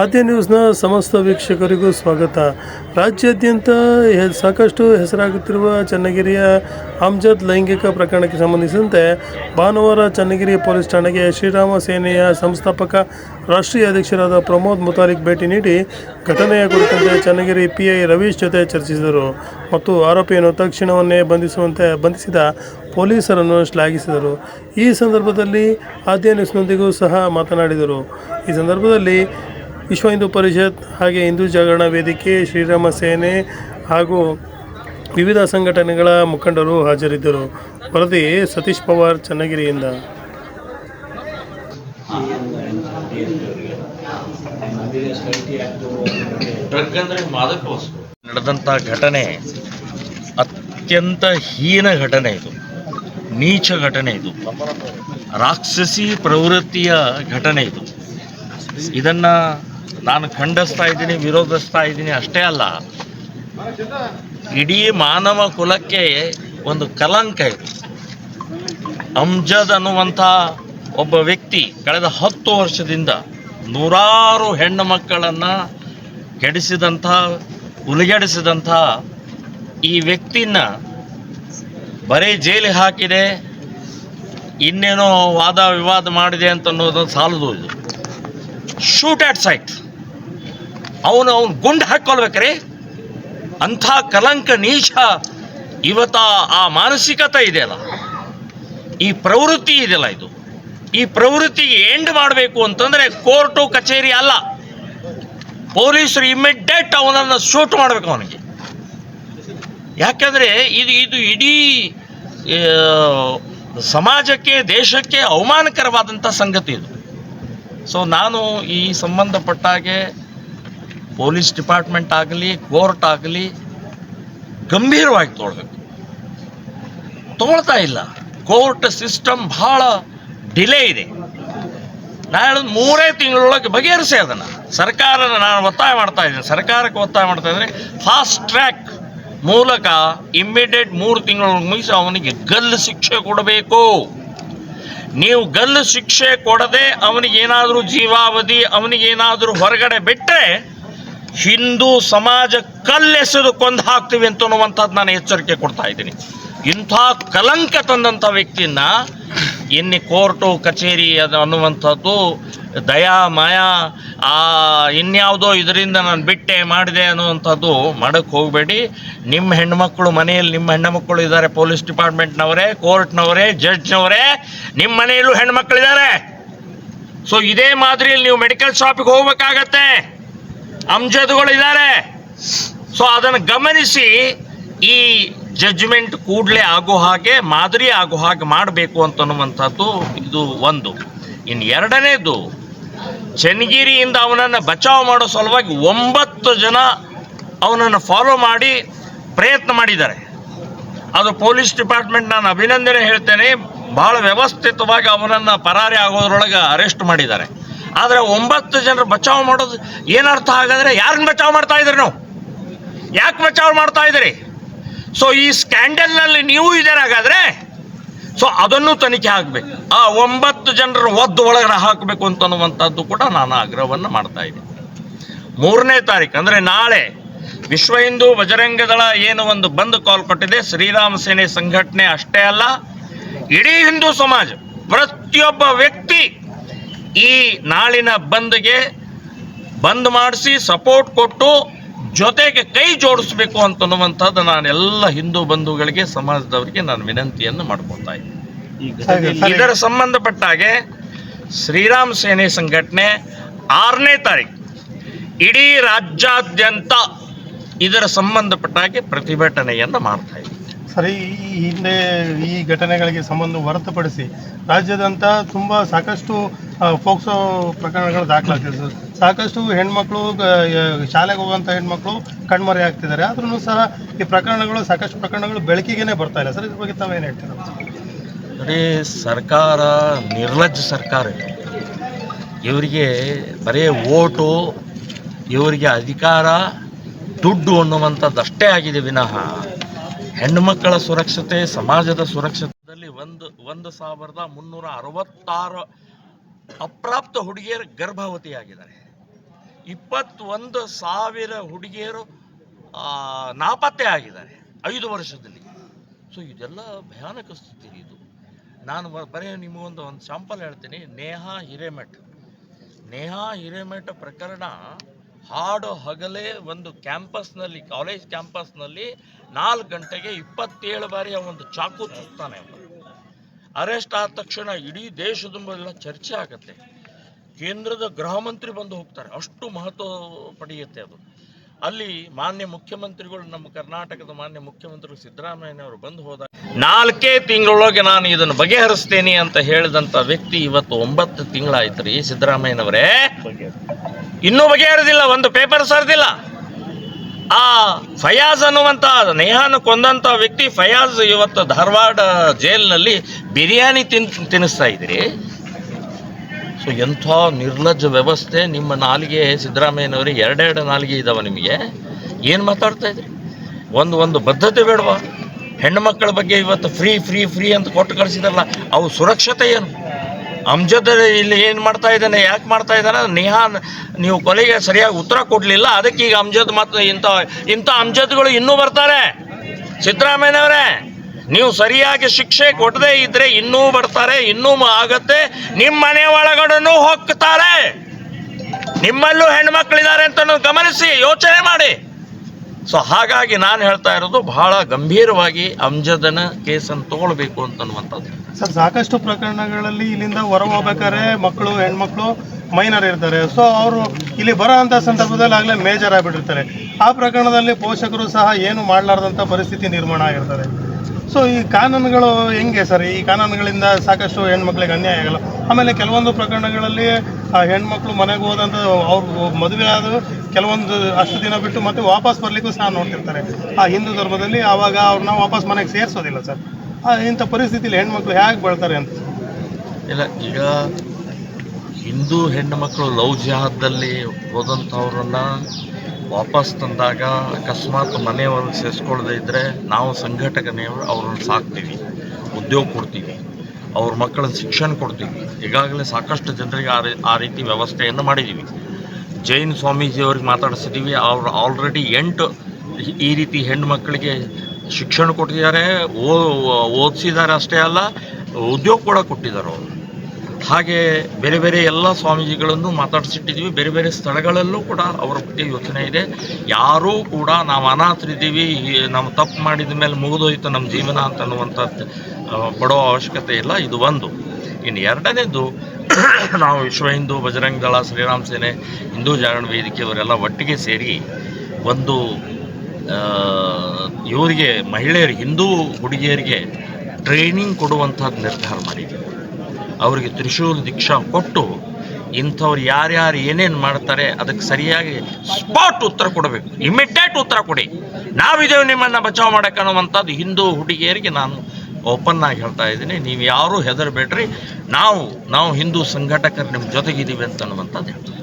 ಆದ್ಯ ನ್ಯೂಸ್ನ ಸಮಸ್ತ ವೀಕ್ಷಕರಿಗೂ ಸ್ವಾಗತ. ರಾಜ್ಯಾದ್ಯಂತ ಸಾಕಷ್ಟು ಹೆಸರಾಗುತ್ತಿರುವ ಚನ್ನಗಿರಿಯ ಅಮ್ಜದ್ ಲೈಂಗಿಕ ಪ್ರಕರಣಕ್ಕೆ ಸಂಬಂಧಿಸಿದಂತೆ ಭಾನುವಾರ ಚನ್ನಗಿರಿ ಪೊಲೀಸ್ ಠಾಣೆಗೆ ಶ್ರೀರಾಮ ಸೇನೆಯ ಸಂಸ್ಥಾಪಕ, ರಾಷ್ಟ್ರೀಯ ಅಧ್ಯಕ್ಷರಾದ ಪ್ರಮೋದ್ ಮುತಾಲಿಕ್ ಭೇಟಿ ನೀಡಿ ಘಟನೆಯ ಕುರಿತಂತೆ ಚನ್ನಗಿರಿ ಪಿಐ ರವೀಶ್ ಜೊತೆ ಚರ್ಚಿಸಿದರು ಮತ್ತು ಆರೋಪಿಯನ್ನು ತಕ್ಷಣವನ್ನೇ ಬಂಧಿಸುವಂತೆ, ಬಂಧಿಸಿದ ಪೊಲೀಸರನ್ನು ಶ್ಲಾಘಿಸಿದರು. ಈ ಸಂದರ್ಭದಲ್ಲಿ ಆದ್ಯ ಸಹ ಮಾತನಾಡಿದರು. ಈ ಸಂದರ್ಭದಲ್ಲಿ ವಿಶ್ವ ಹಿಂದೂ ಪರಿಷತ್ ಹಾಗೆ ಹಿಂದೂ ಜಾಗರಣ ವೇದಿಕೆ, ಶ್ರೀರಾಮ ಸೇನೆ ಹಾಗೂ ವಿವಿಧ ಸಂಘಟನೆಗಳ ಮುಖಂಡರು ಹಾಜರಿದ್ದರು. ವರದಿ ಸತೀಶ್ ಪವಾರ್, ಚನ್ನಗಿರಿಯಿಂದ. ನಡೆದಂಥ ಘಟನೆ ಅತ್ಯಂತ ಹೀನ ಘಟನೆ ಇದು. ನೀಚ ಘಟನೆ ಇದು. ರಾಕ್ಷಸಿ ಪ್ರವೃತ್ತಿಯ ಘಟನೆ ಇದು. ಇದನ್ನ ನಾನು ಖಂಡಿಸ್ತಾ ಇದ್ದೀನಿ, ವಿರೋಧಿಸ್ತಾ ಇದ್ದೀನಿ, ಅಷ್ಟೇ ಅಲ್ಲ. ಇಡೀ ಮಾನವ ಕುಲಕ್ಕೆ ಒಂದು ಕಲಂಕ ಇದು. ಅಮ್ಜದ್ ಅನ್ನುವಂಥ ಒಬ್ಬ ವ್ಯಕ್ತಿ ಕಳೆದ ಹತ್ತು ವರ್ಷದಿಂದ ನೂರಾರು ಹೆಣ್ಣು ಮಕ್ಕಳನ್ನ ಕೆಡಿಸಿದಂಥ ಉಲಿಗೆಡಿಸಿದಂಥ ಈ ವ್ಯಕ್ತಿನ ಬರೀ ಜೈಲಿಗೆ ಹಾಕಿದೆ, ಇನ್ನೇನೋ ವಾದ ವಿವಾದ ಮಾಡಿದೆ ಅಂತ ಅನ್ನೋದು ಸಾಲದು ಇದು. ಶೂಟ್ ಆಟ್ ಸೈಟ್ ಅವನು ಅವನು ಗುಂಡು ಹಾಕ್ಕೊಳ್ಬೇಕ್ರಿ ಅಂಥ ಕಲಂಕ ನೀಚ ಇವತ್ತ ಆ ಮಾನಸಿಕತೆ ಇದೆಯಲ್ಲ? ಈ ಪ್ರವೃತ್ತಿ ಇದೆಯಲ್ಲ ಇದು? ಈ ಪ್ರವೃತ್ತಿಗೆ ಎಂಡ್ ಮಾಡಬೇಕು ಅಂತಂದ್ರೆ ಕೋರ್ಟು ಕಚೇರಿ ಅಲ್ಲ. ಪೊಲೀಸರು ಇಮಿಡಿಯೇಟ್ ಅವನನ್ನು ಶೂಟ್ ಮಾಡಬೇಕು ಅವನಿಗೆ. ಯಾಕಂದ್ರೆ ಇದು ಇದು ಇಡೀ ಸಮಾಜಕ್ಕೆ, ದೇಶಕ್ಕೆ ಅವಮಾನಕರವಾದಂಥ ಸಂಗತಿ ಇದು. ಸೊ ನಾನು ಈ ಸಂಬಂಧಪಟ್ಟ ಹಾಗೆ ಪೊಲೀಸ್ ಡಿಪಾರ್ಟ್ಮೆಂಟ್ ಆಗಲಿ, ಕೋರ್ಟ್ ಆಗಲಿ, ಗಂಭೀರವಾಗಿ ತೊಗೊಳ್ಬೇಕು ತೊಗೊಳ್ತಾ ಇಲ್ಲ. ಕೋರ್ಟ್ ಸಿಸ್ಟಮ್ ಬಹಳ ಡಿಲೇ ಇದೆ. ನಾನು ಹೇಳೋದು ಮೂರೇ ತಿಂಗಳೊಳಗೆ ಬಗೆಹರಿಸಿ ಅದನ್ನು. ಸರ್ಕಾರ ನಾನು ಒತ್ತಾಯ ಮಾಡ್ತಾ ಇದ್ದೀನಿ. ಸರ್ಕಾರಕ್ಕೆ ಒತ್ತಾಯ ಮಾಡ್ತಾ ಇದ್ದೀನಿ. ಫಾಸ್ಟ್ ಟ್ರ್ಯಾಕ್ ಮೂಲಕ ಇಮ್ಮಿಡಿಯೇಟ್ ಮೂರು ತಿಂಗಳೊಳಗೆ ಮುಗಿಸಿ ಅವನಿಗೆ ಗಲ್ಲು ಶಿಕ್ಷೆ ಕೊಡಬೇಕು. ನೀವು ಗಲ್ಲು ಶಿಕ್ಷೆ ಕೊಡದೆ ಅವನಿಗೇನಾದರೂ ಜೀವಾವಧಿ, ಅವನಿಗೇನಾದರೂ ಹೊರಗಡೆ ಬಿಟ್ಟರೆ ಹಿಂದೂ ಸಮಾಜ ಕಲ್ಲೆಸೆದು ಕೊಂದು ಹಾಕ್ತೀವಿ ಅಂತ ಅನ್ನುವಂಥದ್ದು ನಾನು ಎಚ್ಚರಿಕೆ ಕೊಡ್ತಾ ಇದ್ದೀನಿ. ಇಂಥ ಕಲಂಕ ತಂದಂಥ ವ್ಯಕ್ತಿಯನ್ನ ಇನ್ನು ಕೋರ್ಟು, ಕಚೇರಿ ಅದು ಅನ್ನುವಂಥದ್ದು ದಯಾ, ಮಾಯಾ, ಆ ಇನ್ಯಾವುದೋ ಇದರಿಂದ ನಾನು ಬಿಟ್ಟೆ, ಮಾಡಿದೆ ಅನ್ನುವಂಥದ್ದು ಮಾಡೋಕ್ಕೆ ಹೋಗಬೇಡಿ. ನಿಮ್ಮ ಹೆಣ್ಮಕ್ಳು ಮನೆಯಲ್ಲಿ, ನಿಮ್ಮ ಹೆಣ್ಣುಮಕ್ಕಳು ಇದ್ದಾರೆ ಪೊಲೀಸ್ ಡಿಪಾರ್ಟ್ಮೆಂಟ್ನವರೇ, ಕೋರ್ಟ್ನವರೇ, ಜಡ್ಜ್ನವರೇ, ನಿಮ್ಮ ಮನೆಯಲ್ಲೂ ಹೆಣ್ಮಕ್ಳಿದ್ದಾರೆ. ಸೊ ಇದೇ ಮಾದರಿಯಲ್ಲಿ ನೀವು ಮೆಡಿಕಲ್ ಶಾಪಿಗೆ ಹೋಗ್ಬೇಕಾಗತ್ತೆ. ಅಂಜದ್ಗಳು ಇದ್ದಾರೆ ಸೊ ಅದನ್ನು ಗಮನಿಸಿ ಈ ಜಡ್ಜ್ಮೆಂಟ್ ಕೂಡಲೇ ಆಗೋ ಹಾಗೆ, ಮಾದರಿ ಆಗೋ ಹಾಗೆ ಮಾಡಬೇಕು ಅಂತನ್ನುವಂಥದ್ದು ಇದು ಒಂದು. ಇನ್ನು ಎರಡನೇದು, ಚನ್ನಗಿರಿಯಿಂದ ಅವನನ್ನು ಬಚಾವ್ ಮಾಡೋ ಸಲುವಾಗಿ ಒಂಬತ್ತು ಜನ ಅವನನ್ನು ಫಾಲೋ ಮಾಡಿ ಪ್ರಯತ್ನ ಮಾಡಿದ್ದಾರೆ. ಅದು ಪೊಲೀಸ್ ಡಿಪಾರ್ಟ್ಮೆಂಟ್ ನಾನು ಅಭಿನಂದನೆ ಹೇಳ್ತೇನೆ. ಬಹಳ ವ್ಯವಸ್ಥಿತವಾಗಿ ಅವನನ್ನು ಪರಾರಿ ಆಗೋದ್ರೊಳಗೆ ಅರೆಸ್ಟ್ ಮಾಡಿದ್ದಾರೆ. ಆದರೆ ಒಂಬತ್ತು ಜನರು ಬಚಾವ್ ಮಾಡೋದು ಏನರ್ಥ ಹಾಗಾದ್ರೆ ಯಾರನ್ನ ಬಚಾವ್ ಮಾಡ್ತಾ ಇದ್ರಿ ನಾವು? ಯಾಕೆ ಬಚಾವ್ ಮಾಡ್ತಾ ಇದ್ದೀರಿ ಸೊ ಈ ಸ್ಕ್ಯಾಂಡಲ್ನಲ್ಲಿ ನೀವು ಹಾಗಾದ್ರೆ ಸೊ ಅದನ್ನು ತನಿಖೆ ಆಗಬೇಕು ಆ ಒಂಬತ್ತು ಜನರ ಒದ್ದು ಒಳಗಡೆ ಹಾಕಬೇಕು ಅಂತನ್ನುವಂಥದ್ದು ಕೂಡ ನಾನು ಆಗ್ರಹವನ್ನು ಮಾಡ್ತಾ ಇದ್ದೀನಿ. ಮೂರನೇ ತಾರೀಕು ಅಂದರೆ ನಾಳೆ ವಿಶ್ವ ಹಿಂದೂ ಬಜರಂಗದಳ ಏನು ಒಂದು ಬಂದ್ ಕಾಲ್ ಕೊಟ್ಟಿದೆ, ಶ್ರೀರಾಮ ಸೇನೆ ಸಂಘಟನೆ ಅಷ್ಟೇ ಅಲ್ಲ, ಇಡೀ ಹಿಂದೂ ಸಮಾಜ ಪ್ರತಿಯೊಬ್ಬ ವ್ಯಕ್ತಿ ಈ ನಾಳಿನ ಬಂದ್ಗೆ ಬಂದ್ ಮಾಡಿಸಿ ಸಪೋರ್ಟ್ ಕೊಟ್ಟು ಜೊತೆಗೆ ಕೈ ಜೋಡಿಸ್ಬೇಕು ಅಂತನ್ನುವಂಥದ್ದು ನಾನು ಎಲ್ಲ ಹಿಂದೂ ಬಂಧುಗಳಿಗೆ ಸಮಾಜದವರಿಗೆ ನಾನು ವಿನಂತಿಯನ್ನು ಮಾಡ್ಕೊತಾ ಇದ್ದೀನಿ. ಇದರ ಸಂಬಂಧಪಟ್ಟ ಹಾಗೆ ಶ್ರೀರಾಮ್ ಸೇನೆ ಸಂಘಟನೆ ಆರನೇ ತಾರೀಕು ಇಡೀ ರಾಜ್ಯಾದ್ಯಂತ ಇದರ ಸಂಬಂಧಪಟ್ಟ ಹಾಗೆ ಪ್ರತಿಭಟನೆಯನ್ನು ಮಾಡ್ತಾ ಇದ್ದೀವಿ ಸರಿ ಈ ಹಿಂದೆ ಈ ಘಟನೆಗಳಿಗೆ ಸಂಬಂಧ ಹೊರತುಪಡಿಸಿ ರಾಜ್ಯದಂತ ತುಂಬ ಸಾಕಷ್ಟು ಫೋಕ್ಸೋ ಪ್ರಕರಣಗಳು ದಾಖಲಾಗ್ತಿದೆ ಸರ್. ಸಾಕಷ್ಟು ಹೆಣ್ಮಕ್ಳು ಶಾಲೆಗೆ ಹೋಗುವಂಥ ಹೆಣ್ಮಕ್ಳು ಕಣ್ಮರೆ ಆಗ್ತಿದ್ದಾರೆ. ಆದ್ರೂ ಸಹ ಈ ಪ್ರಕರಣಗಳು, ಸಾಕಷ್ಟು ಪ್ರಕರಣಗಳು ಬೆಳಕಿಗೆನೇ ಬರ್ತಾ ಇಲ್ಲ. ಸರ್, ಇದ್ರ ಬಗ್ಗೆ ತಾವೇನು ಹೇಳ್ತೀರಾ? ನೋಡಿ ಸರ್ಕಾರ, ನಿರ್ಲಜ್ಜ ಸರ್ಕಾರ ಇವರಿಗೆ ಬರೀ ಓಟು, ಇವರಿಗೆ ಅಧಿಕಾರ, ದುಡ್ಡು ಅನ್ನುವಂಥದ್ದಷ್ಟೇ ಆಗಿದೆ ವಿನಃ. ಹೆಣ್ಣುಮಕ್ಕಳ ಸುರಕ್ಷತೆ, ಸಮಾಜದ ಸುರಕ್ಷತೆಯಲ್ಲಿ ಒಂದು ಒಂದು ಸಾವಿರದ ಮುನ್ನೂರ ಅರವತ್ತಾರು ಅಪ್ರಾಪ್ತ ಹುಡುಗಿಯರು ಗರ್ಭವತಿಯಾಗಿದ್ದಾರೆ. ಇಪ್ಪತ್ತೊಂದು ಸಾವಿರ ಹುಡುಗಿಯರು ನಾಪತ್ತೆ ಆಗಿದ್ದಾರೆ, ಐದು ವರ್ಷದಲ್ಲಿ. ಸೊ ಇದೆಲ್ಲ ಭಯಾನಕ ಸ್ಥಿತಿ ಇದು. ನಾನು ಬರೆಯೋ ಬರೀ ನಿಮಗೊಂದು ಒಂದು ಶಾಂಪಲ್ ಹೇಳ್ತೀನಿ. ನೇಹಾ ಹಿರೇಮಠ್. ನೇಹಾ ಹಿರೇಮಠ ಪ್ರಕರಣ ಹಾಡು ಹಗಲೇ ಒಂದು ಕ್ಯಾಂಪಸ್ನಲ್ಲಿ, ಕಾಲೇಜ್ ಕ್ಯಾಂಪಸ್ನಲ್ಲಿ ನಾಲ್ಕು ಗಂಟೆಗೆ ಇಪ್ಪತ್ತೇಳು ಬಾರಿ ಒಂದು ಚಾಕು ಚುಚ್ತಾನೆ ಅರೆಸ್ಟ್ ಆದ ತಕ್ಷಣ ಇಡೀ ದೇಶದೆಲ್ಲ ಚರ್ಚೆ ಆಗುತ್ತೆ. ಕೇಂದ್ರದ ಗೃಹ ಮಂತ್ರಿ ಬಂದು ಹೋಗ್ತಾರೆ. ಅಷ್ಟು ಮಹತ್ವ ಪಡೆಯುತ್ತೆ ಅದು. ಅಲ್ಲಿ ಮಾನ್ಯ ಮುಖ್ಯಮಂತ್ರಿಗಳು ನಮ್ಮ ಕರ್ನಾಟಕದ ಮಾನ್ಯ ಮುಖ್ಯಮಂತ್ರಿಗಳು ಸಿದ್ದರಾಮಯ್ಯನವರು ಬಂದು ಹೋದಾಗ ನಾಲ್ಕೇ ತಿಂಗಳೊಳಗೆ ನಾನು ಇದನ್ನು ಬಗೆಹರಿಸ್ತೇನೆ ಅಂತ ಹೇಳಿದಂಥ ವ್ಯಕ್ತಿ ಇವತ್ತು ಒಂಬತ್ತು ತಿಂಗಳಾಯ್ತು ರೀ ಸಿದ್ದರಾಮಯ್ಯನವರೇ. ಇನ್ನೂ ಬಗೆಹರಿದಿಲ್ಲ ಒಂದು ಪೇಪರ್ ಸರ್ದಿಲ್ಲ. ಆ ಫಯಾಜ್ ಅನ್ನುವಂಥ ನೇಹಾನ ಕೊಂದಂಥ ವ್ಯಕ್ತಿ ಫಯಾಜ್ ಇವತ್ತು ಧಾರವಾಡ ಜೈಲಿನಲ್ಲಿ ಬಿರಿಯಾನಿ ತಿನ್ ತಿನ್ನಿಸ್ತಾ ಇದ್ರಿ. ಸೊ ಎಂಥ ನಿರ್ಲಜ್ಜ ವ್ಯವಸ್ಥೆ ನಿಮ್ಮ ನಾಲಿಗೆ ಸಿದ್ದರಾಮಯ್ಯನವರಿಗೆ, ಎರಡೆರಡು ನಾಲಿಗೆ ಇದಾವ ನಿಮಗೆ. ಏನು ಮಾತಾಡ್ತಾ ಇದ್ರಿ? ಒಂದು ಒಂದು ಬದ್ಧತೆ ಬೇಡವಾ? ಹೆಣ್ಣು ಮಕ್ಕಳ ಬಗ್ಗೆ ಇವತ್ತು ಫ್ರೀ ಫ್ರೀ ಫ್ರೀ ಅಂತ ಕೊಟ್ಟು ಕಳಿಸಿದಾರಲ್ಲ, ಅವು ಸುರಕ್ಷತೆ ಏನು? ಅಮ್ಜದ್ ಇಲ್ಲಿ ಏನು ಮಾಡ್ತಾ ಇದ್ದಾನೆ, ಯಾಕೆ ಮಾಡ್ತಾ ಇದ್ದಾನೆ ನಿಹಾನ್ ನೀವು ಕೊಲೆಗೆ ಸರಿಯಾಗಿ ಉತ್ತರ ಕೊಡಲಿಲ್ಲ, ಅದಕ್ಕೆ ಈಗ ಅಮ್ಜದ್ ಮತ್ತು ಇಂಥ ಇಂಥ ಅಮ್ಜದ್ಗಳು ಇನ್ನೂ ಬರ್ತಾರೆ. ಸಿದ್ದರಾಮಯ್ಯನವರೇ, ನೀವು ಸರಿಯಾಗಿ ಶಿಕ್ಷೆ ಕೊಡದೇ ಇದ್ರೆ ಇನ್ನೂ ಬರ್ತಾರೆ, ಇನ್ನೂ ಆಗತ್ತೆ. ನಿಮ್ಮ ಮನೆ ಒಳಗಡೆನೂ ಹೋಗ್ತಾರೆ. ನಿಮ್ಮಲ್ಲೂ ಹೆಣ್ಮಕ್ಳಿದ್ದಾರೆ ಅಂತ ಗಮನಿಸಿ, ಯೋಚನೆ ಮಾಡಿ. ಸೊ ಹಾಗಾಗಿ ನಾನು ಹೇಳ್ತಾ ಇರೋದು ಬಹಳ ಗಂಭೀರವಾಗಿ ಅಂಜದನ ಕೇಸನ್ನು ತಗೊಳ್ಬೇಕು ಅಂತನ್ನುವಂಥದ್ದು. ಸರ್, ಸಾಕಷ್ಟು ಪ್ರಕರಣಗಳಲ್ಲಿ ಇಲ್ಲಿಂದ ಹೊರ ಹೋಗ್ಬೇಕಾದ್ರೆ ಮಕ್ಕಳು, ಹೆಣ್ಮಕ್ಳು ಮೈನರ್ ಇರ್ತಾರೆ. ಸೊ ಅವರು ಇಲ್ಲಿ ಬರೋ ಸಂದರ್ಭದಲ್ಲಿ ಆಗಲೇ ಮೇಜರ್ ಆಗಿಬಿಟ್ಟಿರ್ತಾರೆ. ಆ ಪ್ರಕರಣದಲ್ಲಿ ಪೋಷಕರು ಸಹ ಏನು ಮಾಡಲಾರ್ದಂಥ ಪರಿಸ್ಥಿತಿ ನಿರ್ಮಾಣ ಆಗಿರ್ತದೆ. ಸೊ ಈ ಕಾನೂನುಗಳು ಹೆಂಗೆ ಸರ್? ಈ ಕಾನೂನುಗಳಿಂದ ಸಾಕಷ್ಟು ಹೆಣ್ಮಕ್ಳಿಗೆ ಅನ್ಯಾಯ ಆಗಲ್ಲ. ಆಮೇಲೆ ಕೆಲವೊಂದು ಪ್ರಕರಣಗಳಲ್ಲಿ ಆ ಹೆಣ್ಮಕ್ಳು ಮನೆಗೆ ಹೋದಂತ ಅವ್ರು ಮದುವೆ ಆದ ಕೆಲವೊಂದು ಅಷ್ಟು ದಿನ ಬಿಟ್ಟು ಮತ್ತೆ ವಾಪಸ್ ಬರ್ಲಿಕ್ಕೂ ಸಹ ನೋಡ್ತಿರ್ತಾರೆ. ಆ ಹಿಂದೂ ಧರ್ಮದಲ್ಲಿ ಆವಾಗ ಅವ್ರನ್ನ ವಾಪಸ್ ಮನೆಗೆ ಸೇರಿಸೋದಿಲ್ಲ ಸರ್. ಇಂಥ ಪರಿಸ್ಥಿತಿಲಿ ಹೆಣ್ಮಕ್ಳು ಹೇಗೆ ಬೆಳ್ತಾರೆ ಅಂತ? ಇಲ್ಲ, ಈಗ ಹಿಂದೂ ಹೆಣ್ಮಕ್ಳು ಮಕ್ಕಳು ಲವ್ ಜಿಹಾದಲ್ಲಿ ಹೋದಂಥವ್ರನ್ನ ವಾಪಸ್ ತಂದಾಗ ಅಕಸ್ಮಾತ್ ಮನೆಯವ್ರನ್ನ ಸೇರಿಸ್ಕೊಳ್ಳದೇ ಇದ್ದರೆ ನಾವು ಸಂಘಟಕನೆಯವರು ಅವ್ರನ್ನ ಸಾಕ್ತೀವಿ, ಉದ್ಯೋಗ ಕೊಡ್ತೀವಿ. ಅವ್ರ ಮಕ್ಕಳ ಶಿಕ್ಷಣ ಕೊಡ್ತೀವಿ. ಈಗಾಗಲೇ ಸಾಕಷ್ಟು ಜನರಿಗೆ ಆ ರೀ, ಆ ರೀತಿ ವ್ಯವಸ್ಥೆಯನ್ನು ಮಾಡಿದ್ದೀವಿ ಜೈನ್ ಸ್ವಾಮೀಜಿಯವ್ರಿಗೆ ಮಾತಾಡಿಸಿದ್ದೀವಿ ಅವ್ರು ಆಲ್ರೆಡಿ ಎಂಟು ಈ- ಈ ರೀತಿ ಹೆಣ್ಣು ಮಕ್ಕಳಿಗೆ ಶಿಕ್ಷಣ ಕೊಟ್ಟಿದ್ದಾರೆ. ಓ, ಓದಿಸಿದ್ದಾರೆ ಅಷ್ಟೇ ಅಲ್ಲ, ಉದ್ಯೋಗ ಕೂಡ ಕೊಟ್ಟಿದ್ದಾರೆ ಅವರು. ಹಾಗೆ ಬೇರೆ ಬೇರೆ ಎಲ್ಲ ಸ್ವಾಮೀಜಿಗಳನ್ನು ಮಾತಾಡಿಸಿಟ್ಟಿದ್ದೀವಿ. ಬೇರೆ ಬೇರೆ ಸ್ಥಳಗಳಲ್ಲೂ ಕೂಡ ಅವರ ಬಗ್ಗೆ ಯೋಚನೆ ಇದೆ. ಯಾರೂ ಕೂಡ ನಾವು ಅನಾಥರಿದ್ದೀವಿ ನಾವು ತಪ್ಪು ಮಾಡಿದ ಮೇಲೆ ಮುಗಿದೋಯ್ತು ನಮ್ಮ ಜೀವನ ಅಂತ ಅನ್ನುವಂಥದ್ದು ಪಡೋ ಅವಶ್ಯಕತೆ ಇಲ್ಲ. ಇದು ಒಂದು. ಇನ್ನು ಎರಡನೇದು, ನಾವು ವಿಶ್ವ ಹಿಂದೂ, ಬಜರಂಗ ದಳ, ಶ್ರೀರಾಮ್ ಸೇನೆ, ಹಿಂದೂ ಜಾಗರಣ ವೇದಿಕೆ ಅವರೆಲ್ಲ ಒಟ್ಟಿಗೆ ಸೇರಿ ಒಂದು ಇವರಿಗೆ ಮಹಿಳೆಯರಿಗೆ, ಹಿಂದೂ ಹುಡುಗಿಯರಿಗೆ ಟ್ರೈನಿಂಗ್ ಕೊಡುವಂಥದ್ದು ನಿರ್ಧಾರ ಮಾಡಿದ್ದೀವಿ. ಅವರಿಗೆ ತ್ರಿಶೂಲ್ ದೀಕ್ಷಾ ಕೊಟ್ಟು ಇಂಥವ್ರು ಯಾರ್ಯಾರು ಏನೇನು ಮಾಡ್ತಾರೆ, ಅದಕ್ಕೆ ಸರಿಯಾಗಿ ಸ್ಪಾಟ್ ಉತ್ತರ ಕೊಡಬೇಕು. ಇಮಿಡಿಯೇಟ್ ಉತ್ತರ ಕೊಡಿ. ನಾವಿದ್ದೇವೆ ನಿಮ್ಮನ್ನು ಬಚಾವ್ ಮಾಡಕ್ಕೆ ಅನ್ನುವಂಥದ್ದು ಹಿಂದೂ ಹುಡುಗಿಯರಿಗೆ ನಾನು ಓಪನ್ ಆಗಿ ಹೇಳ್ತಾ ಇದ್ದೀನಿ. ನೀವು ಯಾರೂ ಹೆದರಬೇಡ್ರಿ. ನಾವು ನಾವು ಹಿಂದೂ ಸಂಘಟಕರು ನಿಮ್ಮ ಜೊತೆಗಿದ್ದೀವಿ ಅಂತ ಅನ್ನುವಂಥದ್ದು ಹೇಳ್ತೀನಿ